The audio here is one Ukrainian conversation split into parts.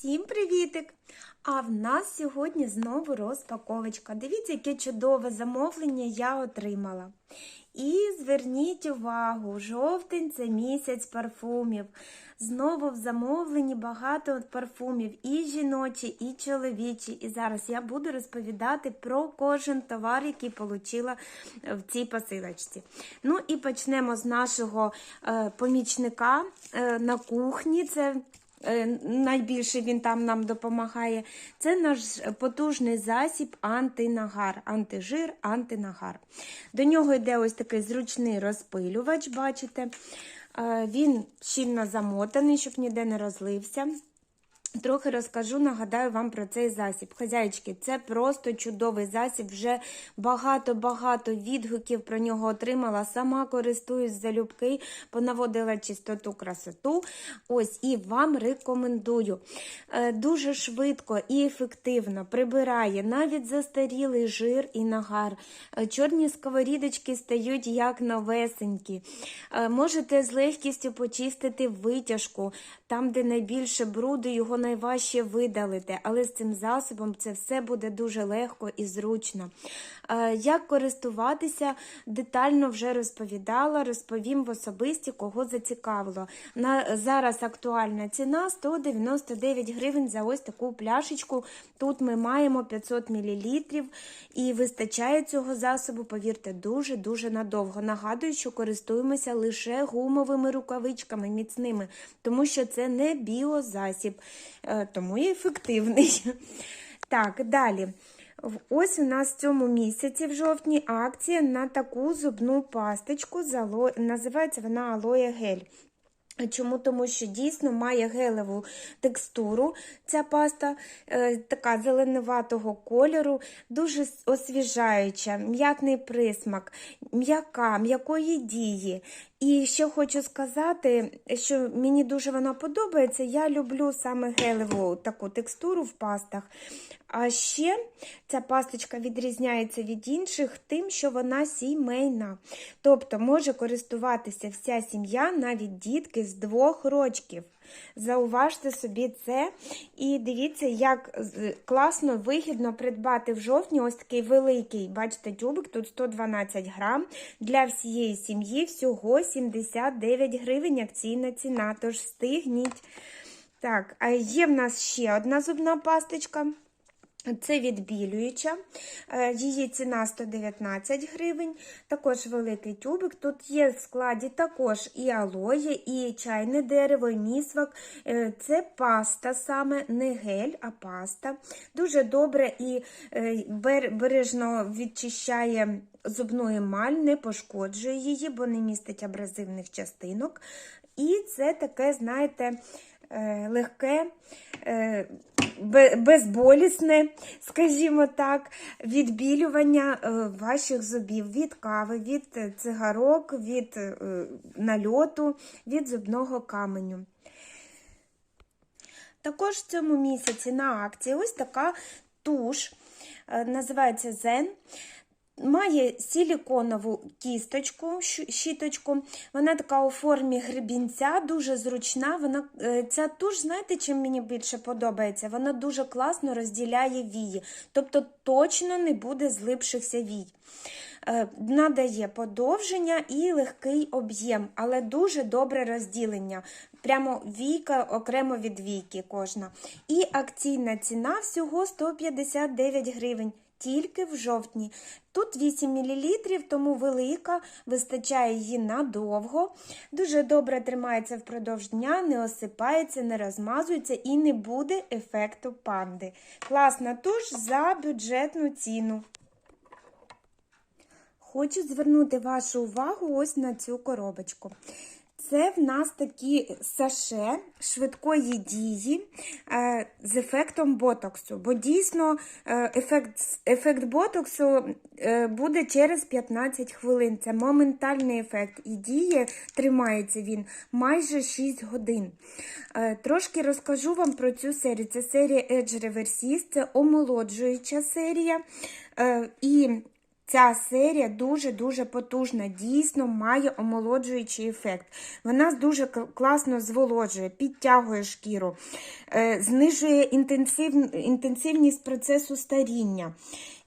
Всім привітик! А в нас сьогодні знову розпаковочка. Дивіться, яке чудове замовлення я отримала. І зверніть увагу, жовтень це місяць парфумів. Знову в замовленні багато парфумів, і жіночі, і чоловічі. І зараз я буду розповідати про кожен товар, який отримала в цій посилочці. Ну і почнемо з нашого е, помічника е, на кухні. Це найбільше він там нам допомагає. Це наш потужний засіб антинагар, антижир, антинагар. До нього йде ось такий зручний розпилювач, бачите. Е, Він щільно замотаний, щоб ніде не розлився. Трохи розкажу, нагадаю вам про цей засіб. Хазяйчики, це просто чудовий засіб. Вже багато-багато відгуків про нього отримала. Сама користуюсь залюбки, понаводила чистоту, красоту. Ось і вам рекомендую. Е, дуже швидко і ефективно прибирає навіть застарілий жир і нагар. Е, чорні сковорідочки стають як новесенькі. Е, можете з легкістю почистити витяжку, там, де найбільше бруду, його найважче видалити, але з цим засобом це все буде дуже легко і зручно. Як користуватися, детально вже розповідала, розповім в особисті, кого зацікавило. На Зараз актуальна ціна 199 гривень за ось таку пляшечку. Тут ми маємо 500 мл і вистачає цього засобу, повірте, дуже-дуже надовго. Нагадую, що користуємося лише гумовими рукавичками міцними, тому що це не біозасіб. Е, тому і ефективний. Так, далі. Ось у нас в цьому місяці, в жовтні, акція на таку зубну пасточку. Називається вона алоє гель. Чому? Тому що дійсно має гелеву текстуру ця паста, е, така зеленуватого кольору, дуже освіжаюча, м'ятний присмак, м'яка, м'якої дії. І ще хочу сказати, що мені дуже вона подобається, я люблю саме гелеву таку текстуру в пастах. А ще ця пасточка відрізняється від інших тим, що вона сімейна. Тобто може користуватися вся сім'я, навіть дітки з двох рочків. Зауважте собі це. І дивіться, як класно, вигідно придбати в жовтні ось такий великий, бачите, тюбик, тут 112 грам. Для всієї сім'ї всього 79 гривень акційна ціна, тож стигніть. Так, а є в нас ще одна зубна пасточка. Це відбілююча, е, її ціна 119 гривень, також великий тюбик. Тут є в складі також і алоє, і чайне дерево, і місвак. Е, це паста саме, не гель, а паста. Дуже добре і е, бережно відчищає зубну емаль, не пошкоджує її, бо не містить абразивних частинок. І це таке, знаєте, легке безболісне, скажімо так, відбілювання е, ваших зубів від кави, від цигарок, від е, нальоту, від зубного каменю. Також в цьому місяці на акції ось така туш, е, називається Zen. Має силіконову кісточку, щіточку, вона така у формі гребінця, дуже зручна. Вона, е, Ця туш, знаєте, чим мені більше подобається? Вона дуже класно розділяє вії, тобто точно не буде злипшихся вій. Е, надає подовження і легкий об'єм, але дуже добре розділення. Прямо війка окремо від війки кожна. І акційна ціна всього 159 гривень тільки в жовтні. Тут 8 мл, тому велика, вистачає її надовго. Дуже добре тримається впродовж дня, не осипається, не розмазується і не буде ефекту панди. Класна туш за бюджетну ціну. Хочу звернути вашу увагу ось на цю коробочку. Це в нас такі саше швидкої дії е, з ефектом ботоксу. Бо дійсно е, ефект ефект ботоксу е, буде через 15 хвилин. Це моментальний ефект. І діє, тримається він майже 6 годин. Трошки розкажу вам про цю серію. Це серія Edge Reversis, це омолоджуюча серія. І Ця серія дуже-дуже потужна, дійсно має омолоджуючий ефект. Вона дуже класно зволожує, підтягує шкіру, е, знижує інтенсив, інтенсивність процесу старіння.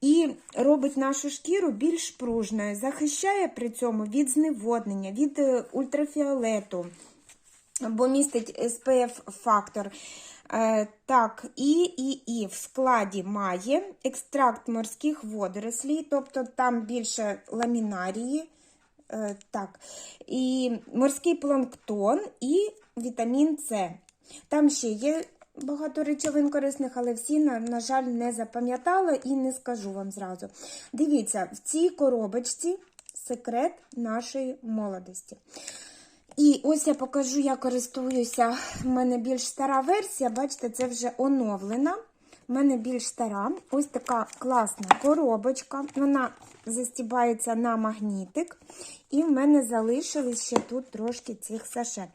І робить нашу шкіру більш пружною, захищає при цьому від зневоднення, від е, ультрафіолету, бо містить SPF фактор. Е, так, і, і, і в складі має екстракт морських водорослей, тобто там більше ламінарії, е, так, і морський планктон і вітамін С. Там ще є багато речовин корисних, але всі, на жаль, не запам'ятала і не скажу вам зразу. Дивіться, в цій коробочці секрет нашої молодості. І ось я покажу, я користуюся. У мене більш стара версія, бачите, це вже оновлена. У мене більш стара. Ось така класна коробочка. Вона застібається на магнітик. І в мене залишилось ще тут трошки цих саше.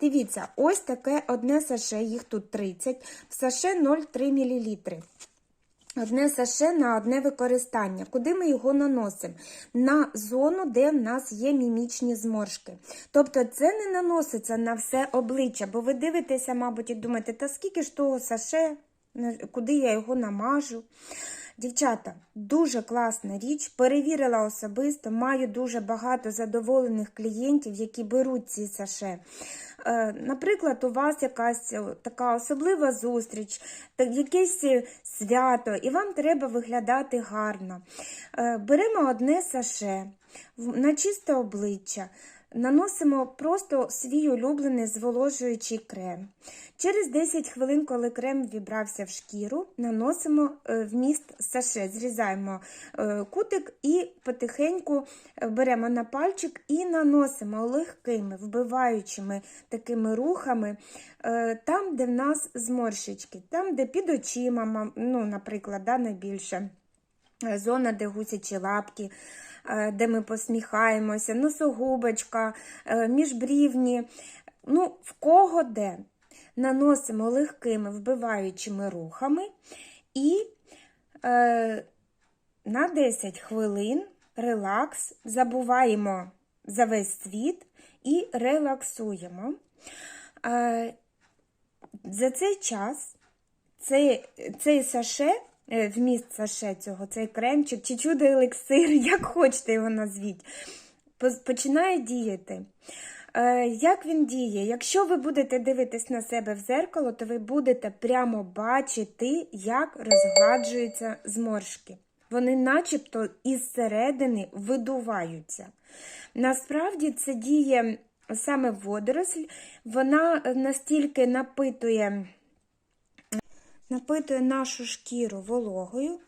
Дивіться, ось таке одне саше, їх тут 30, в саше 0,3 мл. Одне саше на одне використання. Куди ми його наносимо? На зону, де в нас є мімічні зморшки. Тобто це не наноситься на все обличчя, бо ви дивитеся, мабуть, і думаєте, та скільки ж того саше, куди я його намажу. Дівчата, дуже класна річ. Перевірила особисто, маю дуже багато задоволених клієнтів, які беруть ці саше. Е, Наприклад, у вас якась така особлива зустріч, якесь е, свято, і вам треба виглядати гарно. Е, Беремо одне саше на чисте обличчя, наносимо просто свій улюблений зволожуючий крем. Через 10 хвилин, коли крем вібрався в шкіру, наносимо е, вміст саше, зрізаємо е, кутик і потихеньку е, беремо на пальчик і наносимо легкими, вбиваючими такими рухами там, де в нас зморщички, там, де під очима, ну, наприклад, да, найбільше. Е, Зона, де гусячі лапки, е, де ми посміхаємося, носогубочка, е, міжбрівні. Ну, в кого де. Наносимо легкими вбиваючими рухами і е, на 10 хвилин релакс, забуваємо за весь світ і релаксуємо. Е, за цей час цей, цей саше, вміст саше цього, цей кремчик чи чудо-елексир, як хочете його назвіть, починає діяти. Е, Як він діє? Якщо ви будете дивитись на себе в зеркало, то ви будете прямо бачити, як розгладжуються зморшки. Вони начебто із середини видуваються. Насправді це діє саме водоросль, вона е, настільки напитує напитує нашу шкіру вологою,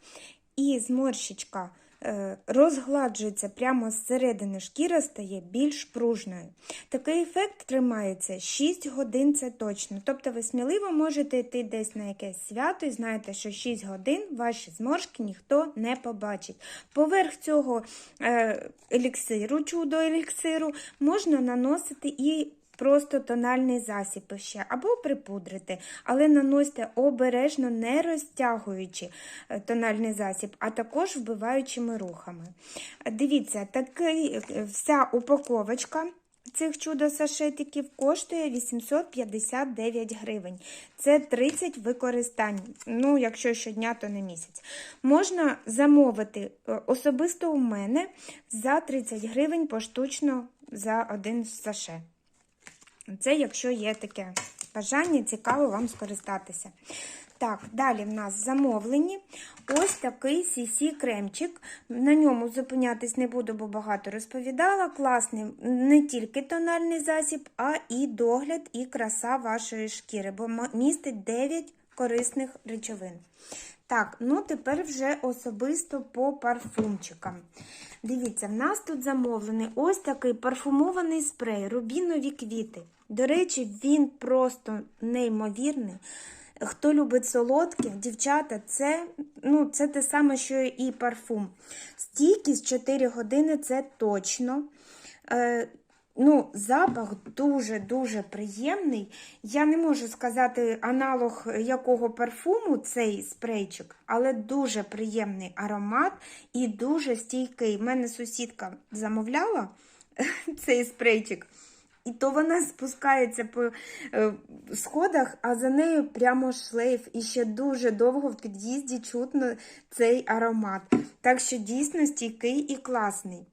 і зморщичка е, розгладжується прямо зсередини, шкіра стає більш пружною. Такий ефект тримається 6 годин, це точно. Тобто ви сміливо можете йти десь на якесь свято і знаєте, що 6 годин ваші зморшки ніхто не побачить. Поверх цього е, еліксиру, чудо еліксиру, можна наносити і просто тональний засіб ще, або припудрити, але наносьте обережно, не розтягуючи е, тональний засіб, а також вбиваючими рухами. Дивіться, такий, е, вся упаковочка цих чудо-сашетиків коштує 859 гривень. Це 30 використань. Ну, якщо щодня, то не місяць. Можна замовити е, особисто у мене за 30 гривень поштучно за один саше. Це якщо є таке бажання, цікаво вам скористатися. Так, далі в нас замовлені ось такий CC кремчик. На ньому зупинятись не буду, бо багато розповідала. Класний не тільки тональний засіб, а і догляд, і краса вашої шкіри, бо містить 9 корисних речовин. Так, ну тепер вже особисто по парфумчикам. Дивіться, в нас тут замовлений ось такий парфумований спрей, рубінові квіти. До речі, він просто неймовірний. Хто любить солодке, дівчата, це, ну, це те саме, що і парфум. Стійкість 4 години це точно. Е, Ну, запах дуже-дуже приємний. Я не можу сказати аналог якого парфуму цей спрейчик, але дуже приємний аромат і дуже стійкий. У мене сусідка замовляла цей спрейчик. І то вона спускається по е, сходах, а за нею прямо шлейф. І ще дуже довго в під'їзді чутно цей аромат. Так що дійсно стійкий і класний.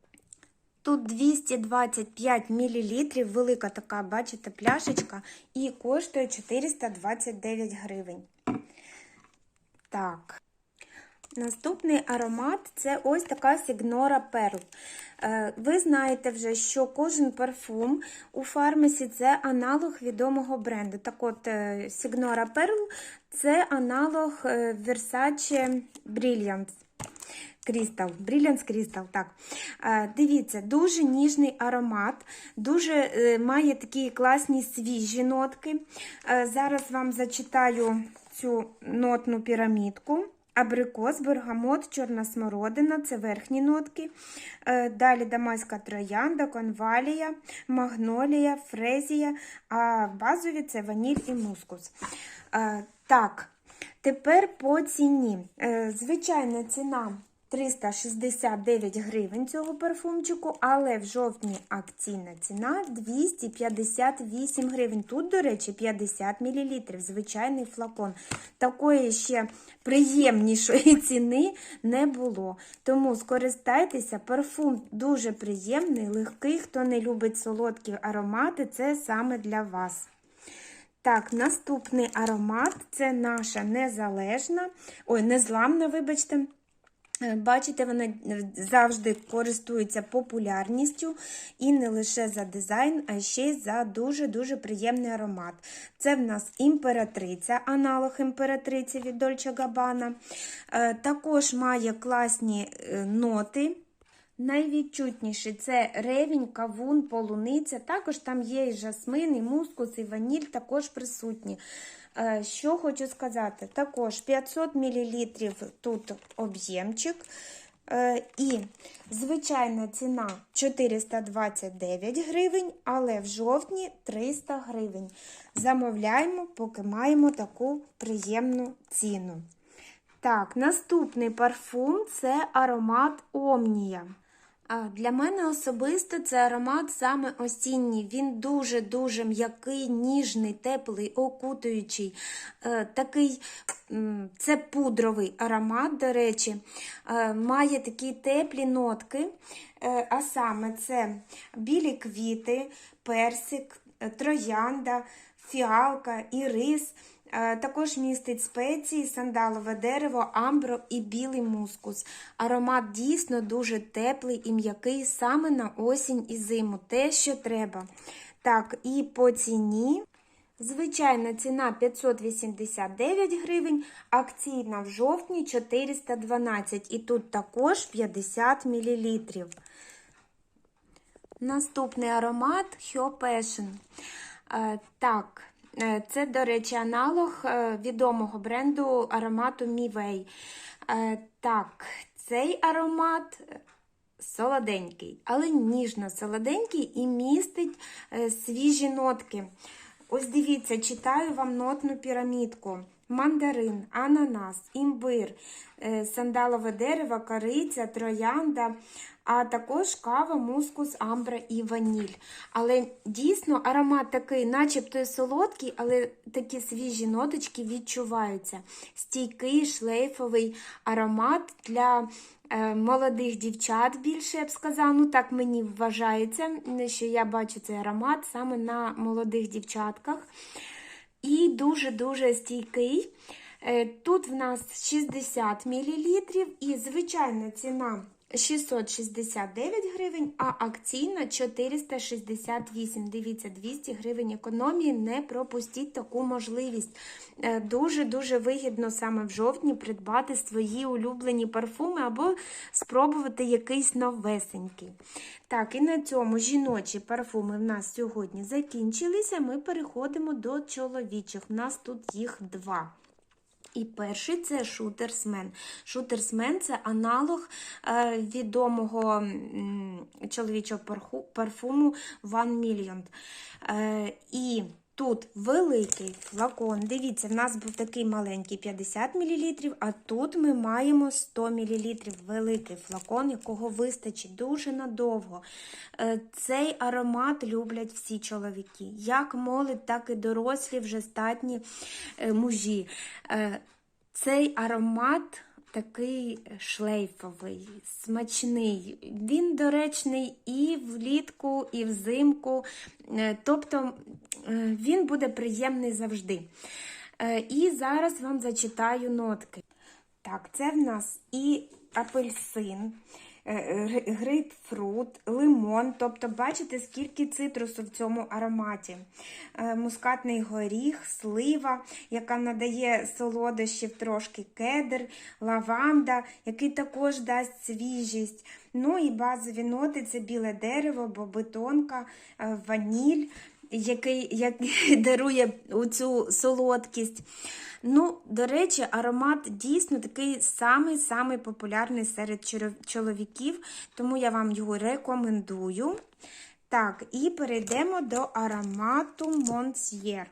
Тут 225 мл, велика така, бачите, пляшечка, і коштує 429 гривень. Так. Наступний аромат це ось така Signora Pearl. Е, Ви знаєте вже, що кожен парфум у фармасі це аналог відомого бренду. Так от, е, Signora Pearl це аналог е, Versace Brilliance. Крістал, Brilliance Crystal, так. Дивіться, дуже ніжний аромат, дуже має такі класні свіжі нотки. Зараз вам зачитаю цю нотну пірамідку. Абрикос, бергамот, чорна смородина це верхні нотки. Е, Далі дамаська троянда, конвалія, магнолія, фрезія, а базові це ваніль і мускус. Е, Так, тепер по ціні. Е, Звичайна ціна 369 гривень цього парфумчику, але в жовтні акційна ціна 258 гривень. Тут, до речі, 50 мл, звичайний флакон. Такої ще приємнішої ціни не було. Тому скористайтеся, парфум дуже приємний, легкий. Хто не любить солодкі аромати, це саме для вас. Так, наступний аромат це наша незалежна, ой, незламна, вибачте. Е, Бачите, вона завжди користується популярністю і не лише за дизайн, а ще й за дуже-дуже приємний аромат. Це в нас імператриця, аналог імператриці від Dolce Gabbana. Е, Також має класні е, ноти. Найвідчутніші це ревінь, кавун, полуниця. Також там є і жасмин, і мускус, і ваніль також присутні. Е, Що хочу сказати? Також 500 мл тут об'ємчик. Е, І звичайна ціна 429 гривень, але в жовтні 300 гривень. Замовляємо, поки маємо таку приємну ціну. Так, наступний парфум це аромат Омнія. Для мене особисто це аромат саме осінній. Він дуже-дуже м'який, ніжний, теплий, окутуючий. Е, такий, Це пудровий аромат, до речі, Е, має такі теплі нотки, Е, а саме це білі квіти, персик, троянда, фіалка, ірис. Е, Також містить спеції, сандалове дерево, амбро і білий мускус. Аромат дійсно дуже теплий і м'який саме на осінь і зиму. Те, що треба. Так, і по ціні. Звичайна ціна 589 гривень, акційна в жовтні 412 і тут також 50 мл. Наступний аромат Hyo Passion. Е, Так, це, до речі, аналог е, відомого бренду аромату Mivey. Е, Так, цей аромат солоденький, але ніжно-солоденький і містить е, свіжі нотки. Ось дивіться, читаю вам нотну пірамідку. Мандарин, ананас, імбир, е, сандалове дерево, кориця, троянда, а також кава, мускус, амбра і ваніль. Але дійсно аромат такий, начебто і солодкий, але такі свіжі ноточки відчуваються. Стійкий, шлейфовий аромат для е, молодих дівчат більше, я б сказала. Ну, так мені вважається, що я бачу цей аромат саме на молодих дівчатках. І дуже-дуже стійкий. Е, Тут в нас 60 мл і звичайна ціна 669 гривень, а акційна 468. Дивіться, 200 гривень економії. Не пропустіть таку можливість. Дуже-дуже вигідно саме в жовтні придбати свої улюблені парфуми або спробувати якийсь новесенький. Так, і на цьому жіночі парфуми в нас сьогодні закінчилися. Ми переходимо до чоловічих. У нас тут їх два. І перший це шутерсмен. Шутерсмен це аналог е, відомого чоловічого парфуму One Million. Е, і тут великий флакон. Дивіться, в нас був такий маленький 50 мл, а тут ми маємо 100 мл. Великий флакон, якого вистачить дуже надовго. Е, цей аромат люблять всі чоловіки. Як молодь, так і дорослі, вже статні е, мужі. Е, цей аромат такий шлейфовий, смачний. Він доречний і влітку, і взимку. Е, Тобто е, він буде приємний завжди. Е, І зараз вам зачитаю нотки. Так, це в нас і апельсин, е, грейпфрут, лимон. Тобто, бачите, скільки цитрусу в цьому ароматі. Е, Мускатний горіх, слива, яка надає солодощів трошки кедр, лаванда, який також дасть свіжість. Ну і базові ноти це біле дерево, бобитонка, е, ваніль, який, який дарує цю солодкість. Ну, до речі, аромат дійсно такий самий-самий популярний серед чоловіків, тому я вам його рекомендую. Так, і перейдемо до аромату Монсьєр.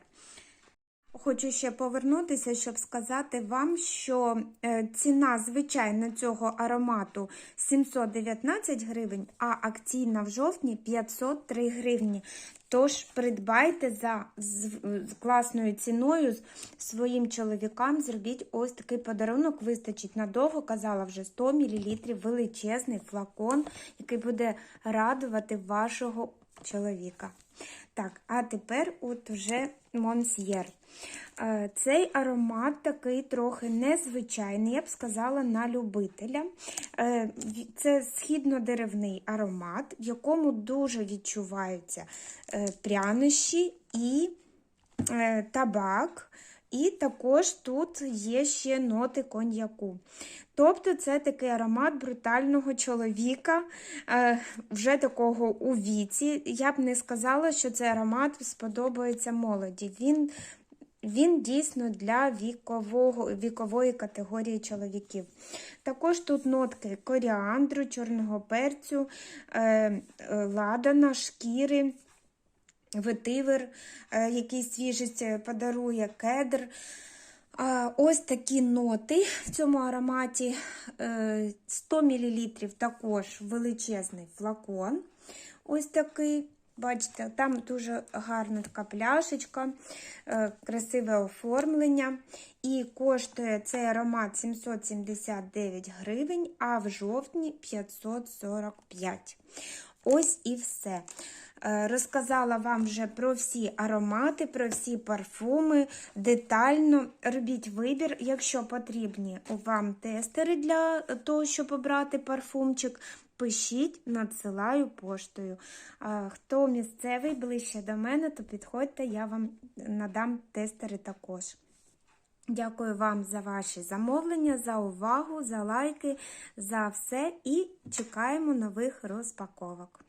Хочу ще повернутися, щоб сказати вам, що е, ціна звичайна цього аромату 719 гривень, а акційна в жовтні 503 гривні. Тож придбайте за з, класною ціною своїм чоловікам, зробіть ось такий подарунок, вистачить надовго, казала вже 100 мл, величезний флакон, який буде радувати вашого чоловіка. Так, а тепер от вже Монсьєр. Е, Цей аромат такий трохи незвичайний, я б сказала, на любителя. Е, Це східно-деревний аромат, в якому дуже відчуваються е, прянощі і табак. І також тут є ще ноти коньяку. Тобто це такий аромат брутального чоловіка, е, вже такого у віці. Я б не сказала, що цей аромат сподобається молоді. Він, він дійсно для вікового, вікової категорії чоловіків. Також тут нотки коріандру, чорного перцю, е, е, ладана, шкіри ветивер, е, який свіжість е, подарує, кедр. Ось такі ноти в цьому ароматі. Е, 100 мл також величезний флакон. Ось такий. Бачите, там дуже гарна така пляшечка, е, красиве оформлення. І коштує цей аромат 779 гривень, а в жовтні 545. Ось і все. Е, Розказала вам вже про всі аромати, про всі парфуми. Детально робіть вибір, якщо потрібні вам тестери для того, щоб обрати парфумчик. Пишіть, надсилаю поштою. Хто місцевий ближче до мене, то підходьте, я вам надам тестери також. Дякую вам за ваші замовлення, за увагу, за лайки, за все і чекаємо нових розпаковок.